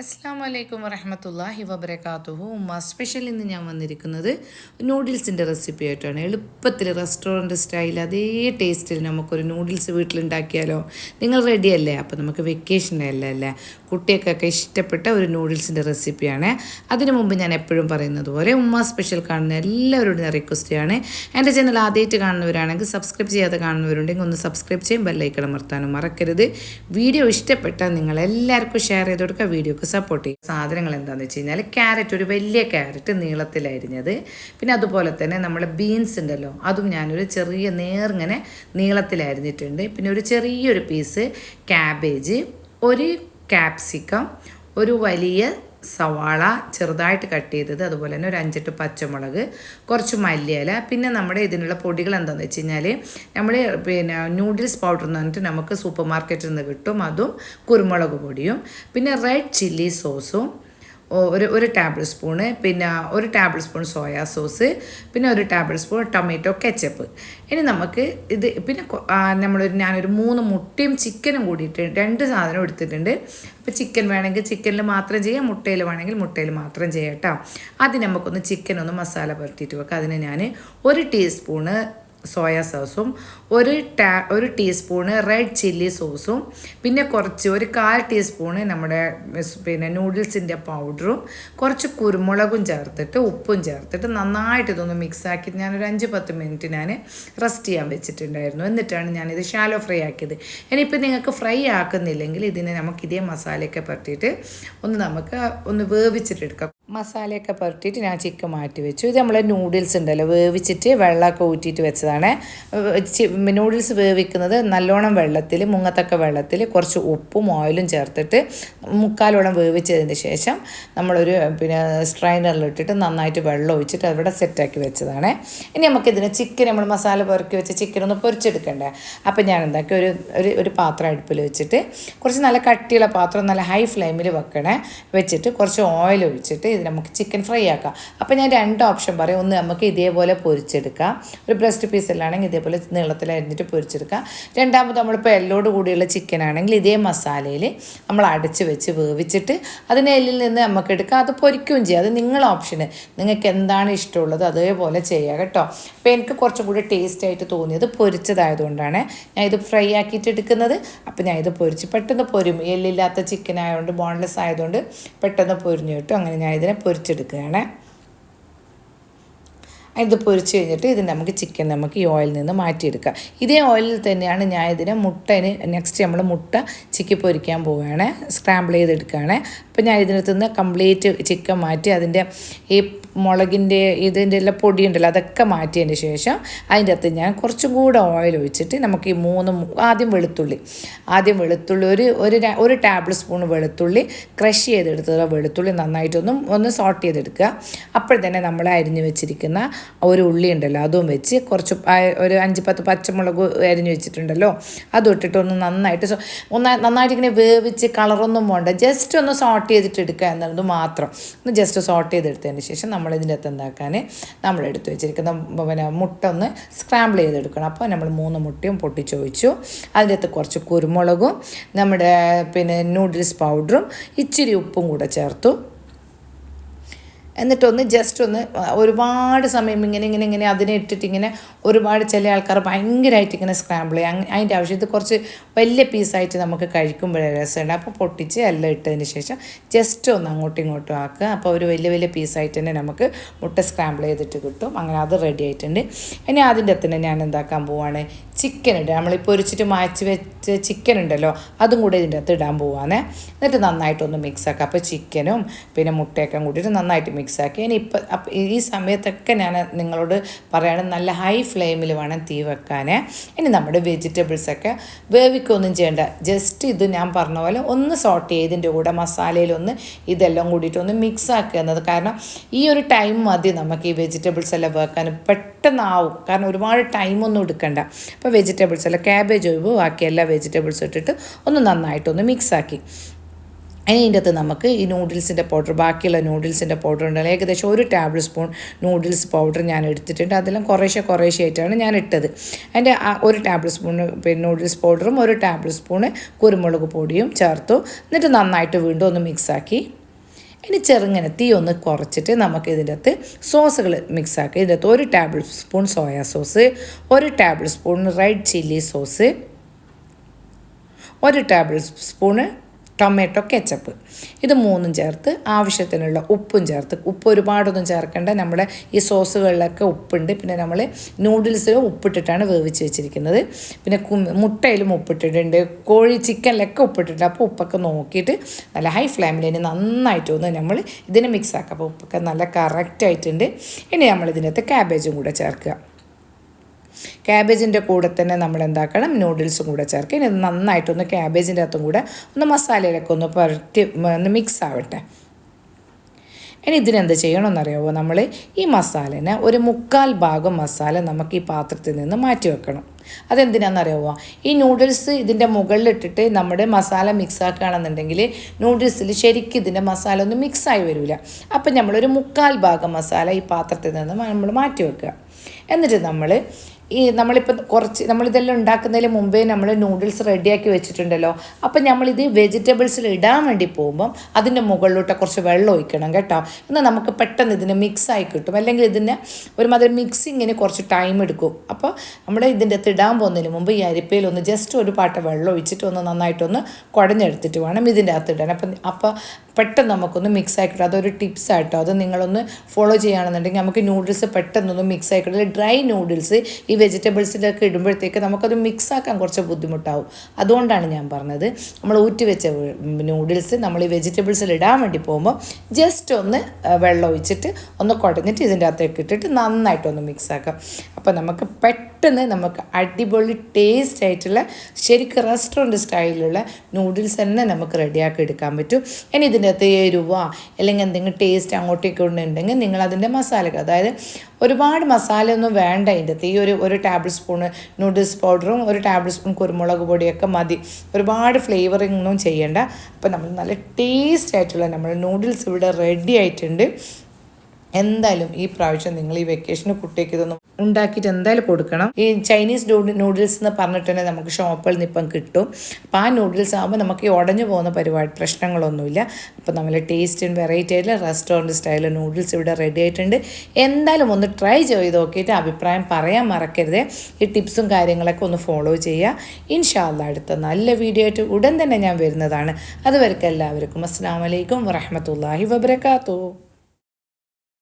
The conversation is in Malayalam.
അസ്സാം വലൈക്കും വറഹമത്തല്ലാഹി വബർക്കാത്തുഹു ഉമ്മ സ്പെഷ്യൽ ഇന്ന് ഞാൻ വന്നിരിക്കുന്നത് നൂഡിൽസിന്റെ റെസിപ്പി ആയിട്ടാണ്. എളുപ്പത്തിൽ റെസ്റ്റോറന്റ് സ്റ്റൈൽ അതേ ടേസ്റ്റിൽ നമുക്കൊരു നൂഡിൽസ് വീട്ടിലുണ്ടാക്കിയാലോ? നിങ്ങൾ റെഡിയല്ലേ അപ്പോൾ നമുക്ക് വെക്കേഷൻ അല്ലേ കുട്ടികൾക്കൊക്കെ ഇഷ്ടപ്പെട്ട ഒരു നൂഡിൽസിന്റെ റെസിപ്പിയാണ് അതിനു മുമ്പ് ഞാൻ എപ്പോഴും പറയുന്നത് പോലെ ഉമ്മ സ്പെഷ്യൽ കാണുന്ന എല്ലാവരോടും ഞാൻ റിക്വസ്റ്റ് ചെയ്യാണ്. എന്റെ ചാനൽ ആദ്യമായിട്ട് കാണുന്നവരാണെങ്കിൽ സബ്സ്ക്രൈബ് ചെയ്യാതെ കാണുന്നവരുണ്ടെങ്കിൽ ഒന്ന് സബ്സ്ക്രൈബ് ചെയ്യും ബെല്ലൈക്കൺ അമർത്താനും മറക്കരുത്. വീഡിയോ ഇഷ്ടപ്പെട്ടാൽ നിങ്ങൾ എല്ലാവർക്കും ഷെയർ ചെയ്ത് കൊടുക്കുക. വീഡിയോക്ക് സപ്പോർട്ട് ചെയ്യും സാധനങ്ങൾ എന്താണെന്ന് വെച്ച് കഴിഞ്ഞാൽ ക്യാരറ്റ് ഒരു വലിയ ക്യാരറ്റ് നീളത്തിൽ അരിഞ്ഞത് പിന്നെ അതുപോലെ തന്നെ നമ്മൾ ബീൻസ് ഉണ്ടല്ലോ അതും ഞാനൊരു ചെറിയ നേർങ്ങനെ നീളത്തിൽ അരിഞ്ഞിട്ടുണ്ട് പിന്നെ ഒരു ചെറിയൊരു പീസ് ക്യാബേജ് ഒരു ക്യാപ്സിക്കം ഒരു വലിയ സവാള ചെറുതായിട്ട് കട്ട് ചെയ്തത് അതുപോലെ തന്നെ ഒരു അഞ്ചെട്ട് പച്ചമുളക് കുറച്ച് മല്ലിയില പിന്നെ നമ്മുടെ ഇതിനുള്ള പൊടികൾ എന്താണെന്ന് വെച്ച് കഴിഞ്ഞാൽ നമ്മൾ പിന്നെ നൂഡിൽസ് പൗഡർ എന്ന് പറഞ്ഞിട്ട് നമുക്ക് സൂപ്പർ മാർക്കറ്റിൽ നിന്ന് കിട്ടും അതും കുരുമുളക് പൊടിയും പിന്നെ റെഡ് ചില്ലി സോസും ഒരു ഒരു ടേബിൾ സ്പൂണ് പിന്നെ ഒരു ടേബിൾ സ്പൂൺ സോയാ സോസ് പിന്നെ ഒരു ടേബിൾ സ്പൂൺ ടൊമാറ്റോ കെച്ചപ്പ് ഇനി നമുക്ക് ഇത് പിന്നെ നമ്മളൊരു ഞാനൊരു മൂന്ന് മുട്ടയും ചിക്കനും കൂടിയിട്ട് രണ്ട് സാധനം എടുത്തിട്ടുണ്ട്. അപ്പോൾ ചിക്കൻ വേണമെങ്കിൽ ചിക്കനിൽ മാത്രം ചെയ്യാം മുട്ടയിൽ വേണമെങ്കിൽ മുട്ടയിൽ മാത്രം ചെയ്യാം കേട്ടോ ആദ്യം നമുക്കൊന്ന് ചിക്കൻ ഒന്ന് മസാല പുരട്ടിയിട്ട് വെക്കാം. അതിന് ഞാൻ ഒരു ടീസ്പൂണ് സോയാ സോസും ഒരു ടാ ഒരു ടീസ്പൂണ് റെഡ് ചില്ലി സോസും പിന്നെ കുറച്ച് ഒരു കാൽ ടീസ്പൂണ് നമ്മുടെ പിന്നെ നൂഡിൽസിന്റെ പൗഡറും കുറച്ച് കുരുമുളകും ചേർത്തിട്ട് ഉപ്പും ചേർത്തിട്ട് നന്നായിട്ട് ഇതൊന്ന് മിക്സാക്കി ഞാനൊരു അഞ്ച് പത്ത് മിനിറ്റ് ഞാൻ റെസ്റ്റ് ചെയ്യാൻ വെച്ചിട്ടുണ്ടായിരുന്നു. എന്നിട്ടാണ് ഞാനിത് ഷാലോ ഫ്രൈ ആക്കിയത്. ഇനിയിപ്പോൾ നിങ്ങൾക്ക് ഫ്രൈ ആക്കുന്നില്ലെങ്കിൽ ഇതിനെ നമുക്ക് ഇതേ മസാലയൊക്കെ പറ്റിയിട്ട് ഒന്ന് നമുക്ക് ഒന്ന് വേവിച്ചിട്ടെടുക്കാം മസാലയൊക്കെ പുരട്ടിയിട്ട് ഞാൻ ചിക്കൻ മാറ്റി വെച്ചു. ഇത് നമ്മൾ നൂഡിൽസ് ഉണ്ടല്ലോ വേവിച്ചിട്ട് വെള്ളമൊക്കെ ഊറ്റിയിട്ട് വെച്ചതാണ്. നൂഡിൽസ് വേവിക്കുന്നത് നല്ലോണം വെള്ളത്തിൽ മുങ്ങത്തക്ക വെള്ളത്തിൽ കുറച്ച് ഉപ്പും ഓയിലും ചേർത്തിട്ട് മുക്കാലോളം വേവിച്ചതിന് ശേഷം നമ്മളൊരു പിന്നെ സ്ട്രൈനറിലിട്ടിട്ട് നന്നായിട്ട് വെള്ളം ഒഴിച്ചിട്ട് അവിടെ സെറ്റാക്കി വെച്ചതാണ്. ഇനി നമുക്കിതിന് ചിക്കൻ നമ്മൾ മസാല പുരക്കി വെച്ച് ചിക്കൻ ഒന്ന് പൊരിച്ചെടുക്കണ്ടേ? അപ്പോൾ ഞാൻ എന്താക്കി ഒരു ഒരു ഒരു പാത്രം അടുപ്പിൽ വെച്ചിട്ട് കുറച്ച് നല്ല കട്ടിയുള്ള പാത്രം നല്ല ഹൈ ഫ്ലെയിമിൽ വെക്കണേ. വെച്ചിട്ട് കുറച്ച് ഓയിൽ ഒഴിച്ചിട്ട് ഇത് നമുക്ക് ചിക്കൻ ഫ്രൈ ആക്കാം. അപ്പോൾ ഞാൻ രണ്ട് ഓപ്ഷൻ പറയും. ഒന്ന് നമുക്ക് ഇതേപോലെ പൊരിച്ചെടുക്കാം. ഒരു ബ്രസ്റ്റ് പീസിലാണെങ്കിൽ ഇതേപോലെ നീളത്തിൽ അരിഞ്ഞിട്ട് പൊരിച്ചെടുക്കാം. രണ്ടാമത് നമ്മളിപ്പോൾ എല്ലോട് കൂടിയുള്ള ചിക്കൻ ആണെങ്കിൽ ഇതേ മസാലയിൽ നമ്മൾ അടച്ച് വെച്ച് വേവിച്ചിട്ട് അതിനെ എല്ലിൽ നിന്ന് നമുക്ക് എടുക്കാം. അത് പൊരിക്കുകയും ചെയ്യാം. അത് നിങ്ങളെ ഓപ്ഷന് നിങ്ങൾക്ക് എന്താണ് ഇഷ്ടമുള്ളത് അതേപോലെ ചെയ്യുക കേട്ടോ. അപ്പോൾ എനിക്ക് കുറച്ചും കൂടി ടേസ്റ്റ് ആയിട്ട് തോന്നിയത് പൊരിച്ചതായതുകൊണ്ടാണ്. ഞാൻ ഇത് ഫ്രൈ ആക്കിയിട്ട് എടുക്കുന്നത്. അപ്പോൾ ഞാൻ ഇത് പൊരിച്ച് പെട്ടെന്ന് പൊരും എല്ലില്ലാത്ത ചിക്കൻ ആയതുകൊണ്ട് ബോൺലെസ് ആയതുകൊണ്ട് പെട്ടെന്ന് പൊരിഞ്ഞു കിട്ടും. അങ്ങനെ ഞാൻ ഇതിനെ പൊരിച്ചെടുക്കുകയാണ്. ഇത് പൊരിച്ച് കഴിഞ്ഞിട്ട് ഇത് നമുക്ക് ചിക്കൻ നമുക്ക് ഈ ഓയിലിൽ നിന്ന് മാറ്റിയെടുക്കാം. ഇതേ ഓയിലിൽ തന്നെയാണ് ഞാൻ ഇതിനെ മുട്ടന് നെക്സ്റ്റ് നമ്മൾ മുട്ട ചിക്കി പൊരിക്കാൻ പോവുകയാണ്. സ്ക്രാമ്പിൾ ചെയ്തെടുക്കുകയാണ്. അപ്പോൾ ഞാൻ ഇതിനകത്ത് നിന്ന് കംപ്ലീറ്റ് ചിക്കൻ മാറ്റി അതിന്റെ ഈ മുളകിന്റെ ഇതിന്റെ എല്ലാം പൊടിയുണ്ടല്ലോ അതൊക്കെ മാറ്റിയതിന് ശേഷം അതിന്റെ അകത്ത് ഞാൻ കുറച്ചും കൂടെ ഓയിൽ ഒഴിച്ചിട്ട് നമുക്ക് ഈ മൂന്ന് ആദ്യം വെളുത്തുള്ളി. ആദ്യം വെളുത്തുള്ളി ഒരു ഒരു ഒരു ടേബിൾ സ്പൂൺ വെളുത്തുള്ളി ക്രഷ് ചെയ്തെടുത്തതോ വെളുത്തുള്ളി നന്നായിട്ടൊന്നും ഒന്ന് സോട്ട് ചെയ്തെടുക്കുക. അപ്പോൾ തന്നെ നമ്മൾ അരിഞ്ഞു വെച്ചിരിക്കുന്ന ഒരു ഉള്ളി ഉണ്ടല്ലോ അതും വെച്ച് കുറച്ച് ഒരു അഞ്ച് പത്ത് പച്ചമുളക് അരിഞ്ഞു വെച്ചിട്ടുണ്ടല്ലോ അതും ഇട്ടിട്ട് ഒന്ന് നന്നായിട്ട് ഒന്ന് നന്നായിട്ട് ഇങ്ങനെ വേവിച്ച് കളറൊന്നും വേണ്ട ജസ്റ്റ് ഒന്ന് സോട്ട് ചെയ്തിട്ട് എടുക്കുക എന്നുള്ളത് മാത്രം. ഒന്ന് ജസ്റ്റ് സോട്ട് ചെയ്തെടുത്തതിന് ശേഷം നമ്മൾ ഇതിന്റെ അകത്ത് എന്താക്കാൻ നമ്മൾ എടുത്ത് വെച്ചിരിക്കുന്ന പിന്നെ മുട്ട ഒന്ന് സ്ക്രാമ്പിൾ ചെയ്തെടുക്കണം. അപ്പോൾ നമ്മൾ മൂന്ന് മുട്ടയും പൊട്ടിച്ചൊഴിച്ചു. അതിന്റെ അകത്ത് കുറച്ച് കുരുമുളകും നമ്മുടെ പിന്നെ നൂഡിൽസ് പൗഡറും ഇച്ചിരി ഉപ്പും കൂടെ ചേർത്തു. എന്നിട്ടൊന്ന് ജസ്റ്റ് ഒന്ന് ഒരുപാട് സമയം ഇങ്ങനെ ഇങ്ങനെ ഇങ്ങനെ അതിനെ ഇട്ടിട്ട് ഇങ്ങനെ ഒരുപാട് ചില ആൾക്കാർ ഭയങ്കരമായിട്ട് ഇങ്ങനെ സ്ക്രാമ്പിൾ ചെയ്യും. അതിന്റെ ആവശ്യം. ഇത് കുറച്ച് വലിയ പീസായിട്ട് നമുക്ക് കഴിക്കുമ്പോഴേ രസമുണ്ട്. അപ്പോൾ പൊട്ടിച്ച് എല്ലാം ഇട്ടതിന് ശേഷം ജസ്റ്റ് ഒന്ന് അങ്ങോട്ടും ഇങ്ങോട്ടും ആക്കുക. അപ്പോൾ ഒരു വലിയ വലിയ പീസായിട്ട് തന്നെ നമുക്ക് മുട്ട സ്ക്രാമ്പിൾ ചെയ്തിട്ട് കിട്ടും. അങ്ങനെ അത് റെഡി ആയിട്ടുണ്ട്. ഇനി അതിന്റെ തന്നെ ഞാൻ എന്താക്കാൻ പോവാണ്? ചിക്കൻ ഇടുക നമ്മൾ പൊരിച്ചിട്ട് മാച്ച് വെച്ച് ചിക്കൻ ഉണ്ടല്ലോ അതും കൂടെ ഇതിന്റെ അകത്ത് ഇടാൻ പോവാണ്. എന്നിട്ട് നന്നായിട്ടൊന്ന് മിക്സ് ആക്കുക അപ്പോൾ ചിക്കനും പിന്നെ മുട്ടയൊക്കെ കൂട്ടിയിട്ട് നന്നായിട്ട് മിക്സ് ആക്കി. ഇനി ഇപ്പം ഈ സമയത്തൊക്കെ ഞാൻ നിങ്ങളോട് പറയണം നല്ല ഹൈ ഫ്ലെയിമിൽ വേണം തീ വെക്കാൻ ഇനി നമ്മുടെ വെജിറ്റബിൾസൊക്കെ വേവിക്കൊന്നും ചെയ്യേണ്ട. ജസ്റ്റ് ഇത് ഞാൻ പറഞ്ഞ പോലെ ഒന്ന് സോട്ട് ചെയ്തിന്റെ കൂടെ മസാലയിലൊന്ന് ഇതെല്ലാം കൂടിയിട്ട് ഒന്ന് മിക്സ് ആക്കുക എന്നത്. കാരണം ഈ ഒരു ടൈം മതി നമുക്ക് ഈ വെജിറ്റബിൾസ് എല്ലാം വെക്കാൻ പെട്ടെന്നാവും. കാരണം ഒരുപാട് ടൈമൊന്നും എടുക്കണ്ട. അപ്പോൾ വെജിറ്റബിൾസ് അല്ല ക്യാബേജ് ഒഴിവ് ബാക്കി എല്ലാ വെജിറ്റബിൾസും ഇട്ടിട്ട് ഒന്ന് നന്നായിട്ടൊന്ന് മിക്സാക്കി അതിന്റെ അകത്ത് നമുക്ക് ഈ നൂഡിൽസിന്റെ പൗഡർ ബാക്കിയുള്ള നൂഡിൽസിന്റെ പൗഡർ ഉണ്ടല്ലോ ഏകദേശം ഒരു ടേബിൾ സ്പൂൺ നൂഡിൽസ് പൗഡർ ഞാൻ എടുത്തിട്ടുണ്ട്. അതെല്ലാം കുറേശ്ശെ കുറേശ്ശെ ആയിട്ടാണ് ഞാൻ ഇട്ടത്. അതിന്റെ ഒരു ടേബിൾ സ്പൂൺ പിന്നെ നൂഡിൽസ് പൗഡറും ഒരു ടേബിൾ സ്പൂണ് കുരുമുളക് പൊടിയും ചേർത്തു. എന്നിട്ട് നന്നായിട്ട് വീണ്ടും ഒന്ന് മിക്സാക്കി ഇനി ചെറുങ്ങനെ തീ ഒന്ന് കുറച്ചിട്ട് നമുക്ക് ഇതിന്റെ അകത്ത് സോസുകൾ മിക്സാക്കി ഇതിന്റെ അകത്ത് ഒരു ടേബിൾ സ്പൂൺ സോയാ സോസ് ഒരു tablespoon red chilli sauce ഒരു ടേബിൾ സ്പൂണ് ടൊമാറ്റോ കെച്ചപ്പ്. ഇത് മൂന്നും ചേർത്ത് ആവശ്യത്തിനുള്ള ഉപ്പും ചേർത്ത്. ഉപ്പ് ഒരുപാടൊന്നും ചേർക്കേണ്ട. നമ്മുടെ ഈ സോസുകളിലൊക്കെ ഉപ്പുണ്ട്. പിന്നെ നമ്മൾ നൂഡിൽസിലും ഉപ്പിട്ടിട്ടാണ് വേവിച്ച് വെച്ചിരിക്കുന്നത്. പിന്നെ മുട്ടയിലും ഉപ്പിട്ടിട്ടുണ്ട്. കോഴി ചിക്കനിലൊക്കെ ഉപ്പിട്ടിട്ടുണ്ട്. അപ്പോൾ ഉപ്പൊക്കെ നോക്കിയിട്ട് നല്ല ഹൈ ഫ്ലെയിമിൽ ഇനി നന്നായിട്ട് ഒന്ന് നമ്മൾ ഇതിനെ മിക്സ് ആക്കുക അപ്പോൾ ഉപ്പൊക്കെ നല്ല കറക്റ്റായിട്ടുണ്ട് ഇനി നമ്മൾ ഇതിനകത്ത് ക്യാബേജും കൂടെ ചേർക്കുക. ക്യാബേജിന്റെ കൂടെ തന്നെ നമ്മൾ എന്താക്കണം നൂഡിൽസും കൂടെ ചേർക്കുക. ഇനി നന്നായിട്ടൊന്ന് ക്യാബേജിന്റെ അകത്തും കൂടെ ഒന്ന് മസാലയിലൊക്കെ ഒന്ന് പരത്തി ഒന്ന് മിക്സ് ആവട്ടെ. ഇനി ഇതിനെന്ത് ചെയ്യണമെന്നറിയാമോ നമ്മൾ ഈ മസാലനെ ഒരു മുക്കാൽ ഭാഗം മസാല നമുക്ക് ഈ പാത്രത്തിൽ നിന്ന് മാറ്റി വെക്കണം. അതെന്തിനാണെന്നറിയാമോ ഈ നൂഡിൽസ് ഇതിന്റെ മുകളിലിട്ടിട്ട് നമ്മുടെ മസാല മിക്സ് ആക്കുകയാണെന്നുണ്ടെങ്കിൽ നൂഡിൽസിൽ ശരിക്കും ഇതിന്റെ മസാല ഒന്നും മിക്സായി വരില്ല അപ്പം നമ്മളൊരു മുക്കാൽ ഭാഗം മസാല ഈ പാത്രത്തിൽ നിന്ന് നമ്മൾ മാറ്റി വെക്കുക. എന്നിട്ട് നമ്മൾ ഈ നമ്മളിപ്പോൾ കുറച്ച് നമ്മളിതെല്ലാം ഉണ്ടാക്കുന്നതിന് മുമ്പേ നമ്മൾ നൂഡിൽസ് റെഡിയാക്കി വെച്ചിട്ടുണ്ടല്ലോ. അപ്പം നമ്മളിത് വെജിറ്റബിൾസിൽ ഇടാൻ വേണ്ടി പോകുമ്പം അതിന്റെ മുകളിലോട്ട് കുറച്ച് വെള്ളം ഒഴിക്കണം കേട്ടോ. എന്നാൽ നമുക്ക് പെട്ടെന്ന് ഇതിന് മിക്സായി കിട്ടും. അല്ലെങ്കിൽ ഇതിന് ഒരുമാതിരി മിക്സിങ്ങിന് കുറച്ച് ടൈം എടുക്കും. അപ്പോൾ നമ്മൾ ഇതിന്റെ അകത്ത് ഇടാൻ പോകുന്നതിന് മുമ്പ് ഈ അരിപ്പയിൽ ഒന്ന് ജസ്റ്റ് ഒരു പാട്ട വെള്ളം ഒഴിച്ചിട്ട് ഒന്ന് നന്നായിട്ടൊന്ന് കുടഞ്ഞെടുത്തിട്ട് വേണം ഇതിന്റെ അകത്ത് ഇടാൻ. അപ്പം അപ്പോൾ പെട്ടെന്ന് നമുക്കൊന്ന് മിക്സ് ആയി കിട്ടും അതൊരു ടിപ്സ് ആട്ടോ. അത് നിങ്ങളൊന്ന് ഫോളോ ചെയ്യുകയാണെന്നുണ്ടെങ്കിൽ നമുക്ക് നൂഡിൽസ് പെട്ടെന്നൊന്ന് മിക്സ് ആയി ഡ്രൈ നൂഡിൽസ് ഈ വെജിറ്റബിൾസിലൊക്കെ ഇടുമ്പോഴത്തേക്ക് നമുക്കത് മിക്സ് ആക്കാൻ കുറച്ച് ബുദ്ധിമുട്ടാവും. അതുകൊണ്ടാണ് ഞാൻ പറഞ്ഞത് നമ്മൾ ഊറ്റി വെച്ച നൂഡിൽസ് നമ്മൾ ഈ വെജിറ്റബിൾസിൽ ഇടാൻ വേണ്ടി പോകുമ്പോൾ ജസ്റ്റ് ഒന്ന് വെള്ളം ഒഴിച്ചിട്ട് ഒന്ന് കുടഞ്ഞിട്ട് ഇതിന്റെ അകത്തേക്ക് ഇട്ടിട്ട് നന്നായിട്ടൊന്ന് മിക്സ് ആക്കാം. അപ്പോൾ നമുക്ക് പെട്ടെന്ന് നമുക്ക് അടിപൊളി ടേസ്റ്റ് ആയിട്ടുള്ള ശരിക്കും റെസ്റ്റോറന്റ് സ്റ്റൈലിലുള്ള നൂഡിൽസ് തന്നെ നമുക്ക് റെഡിയാക്കി എടുക്കാൻ പറ്റും. ഇനി ഇതിന്റെ അകത്ത് എരുവ അല്ലെങ്കിൽ എന്തെങ്കിലും ടേസ്റ്റ് അങ്ങോട്ടേക്ക് ഉണ്ടെങ്കിൽ നിങ്ങൾ അതിന്റെ മസാലകൾ അതായത് ഒരുപാട് മസാലയൊന്നും വേണ്ട അതിന്റെ അകത്ത്. ഈ ഒരു ഒരു ടേബിൾ സ്പൂൺ നൂഡിൽസ് പൗഡറും ഒരു ടേബിൾ സ്പൂൺ കുരുമുളക് പൊടിയൊക്കെ മതി. ഒരുപാട് ഫ്ലേവറിങ്ങൊന്നും ചെയ്യേണ്ട. അപ്പോൾ നമ്മൾ നല്ല ടേസ്റ്റ് ആയിട്ടുള്ള നമ്മൾ നൂഡിൽസ് ഇവിടെ റെഡി ആയിട്ടുണ്ട്. എന്തായാലും ഈ പ്രാവശ്യം നിങ്ങൾ ഈ വെക്കേഷന് കുട്ടിക്ക് ഇതൊന്നും ഉണ്ടാക്കിയിട്ട് എന്തായാലും കൊടുക്കണം. ഈ ചൈനീസ് നൂഡിൽസ് എന്ന് പറഞ്ഞിട്ട് തന്നെ നമുക്ക് ഷോപ്പിൽ നിന്ന് ഇപ്പം കിട്ടും. അപ്പം ആ നൂഡിൽസ് ആകുമ്പോൾ നമുക്ക് ഈ ഉടഞ്ഞു പോകുന്ന പരിപാടി പ്രശ്നങ്ങളൊന്നുമില്ല. അപ്പോൾ നമ്മൾ ടേസ്റ്റ് വെറൈറ്റി ആയിട്ടുള്ള റെസ്റ്റോറന്റ് സ്റ്റൈൽ നൂഡിൽസ് ഇവിടെ റെഡി ആയിട്ടുണ്ട്. എന്തായാലും ഒന്ന് ട്രൈ ചെയ്ത് നോക്കിയിട്ട് അഭിപ്രായം പറയാൻ മറക്കരുത്. ഈ ടിപ്സും കാര്യങ്ങളൊക്കെ ഒന്ന് ഫോളോ ചെയ്യുക. ഇൻഷാല്ല അടുത്ത നല്ല വീഡിയോ ആയിട്ട് ഉടൻ തന്നെ ഞാൻ വരുന്നതാണ്. അതുവരെക്കും എല്ലാവർക്കും അസ്സാം വലൈക്കും വറഹമത്തല്ലാഹി വബർക്കാത്തു